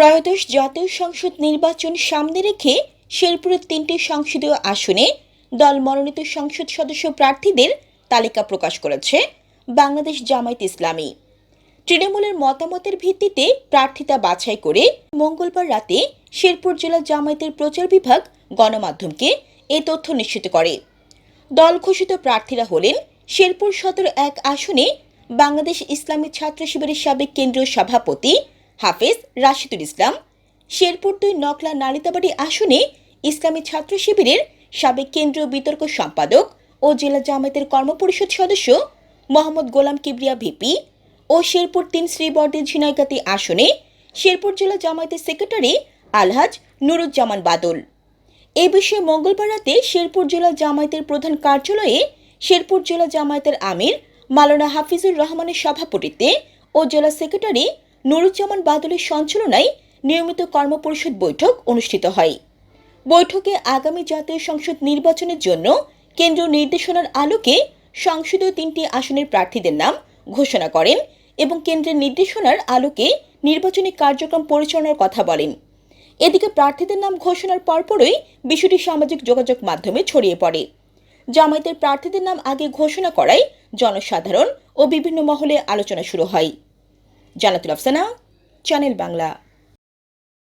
ত্রয়োদশ জাতীয় সংসদ নির্বাচন সামনে রেখে শেরপুরের তিনটি সংসদীয় আসনে দল মনোনীত সংসদ সদস্য প্রার্থীদের তালিকা প্রকাশ করেছে বাংলাদেশ জামায়াত ইসলামী। তৃণমূলের মতামতের ভিত্তিতে প্রার্থিতা বাছাই করে মঙ্গলবার রাতে শেরপুর জেলা জামায়াতের প্রচার বিভাগ গণমাধ্যমকে এ তথ্য নিশ্চিত করে। দল ঘোষিত প্রার্থীরা হলেন শেরপুর সদর এক আসনে বাংলাদেশ ইসলামী ছাত্র শিবিরের সাবেক কেন্দ্রীয় সভাপতি হাফেজ রাশিদুল ইসলাম। শেরপুর দুই নকলা নালিতাবাড়ি আসনে ইসলামী ছাত্র শিবিরের সাবেক কেন্দ্রীয় বিতর্ক সম্পাদক ও জেলা জামায়াতের কর্মপরিষদ সদস্য মোহাম্মদ গোলাম কিবরিয়া ভিপি ও শেরপুর তিন শ্রীবর্দী ঝিনাইগাতি আসনে শেরপুর জেলা জামায়াতের সেক্রেটারি আলহাজ নুরুজ্জামান বাদল। এ বিষয়ে মঙ্গলবার রাতে শেরপুর জেলা জামায়াতের প্রধান কার্যালয়ে শেরপুর জেলা জামায়াতের আমির মালানা হাফিজুর রহমানের সভাপতিত্বে ও জেলা সেক্রেটারি নুরুজ্জামান বাদলের সঞ্চালনায় নিয়মিত কর্মপরিষদ বৈঠক অনুষ্ঠিত হয়। বৈঠকে আগামী জাতীয় সংসদ নির্বাচনের জন্য কেন্দ্রীয় নির্দেশনার আলোকে সংসদীয় তিনটি আসনের প্রার্থীদের নাম ঘোষণা করেন এবং কেন্দ্রের নির্দেশনার আলোকে নির্বাচনী কার্যক্রম পরিচালনার কথা বলেন। এদিকে প্রার্থীদের নাম ঘোষণার পরপরই বিষয়টি সামাজিক যোগাযোগ মাধ্যমে ছড়িয়ে পড়ে। জামায়াতের প্রার্থীদের নাম আগে ঘোষণা করায় জনসাধারণ ও বিভিন্ন মহলে আলোচনা শুরু হয়। জানাতুল আফসানা চ্যানেল বাংলা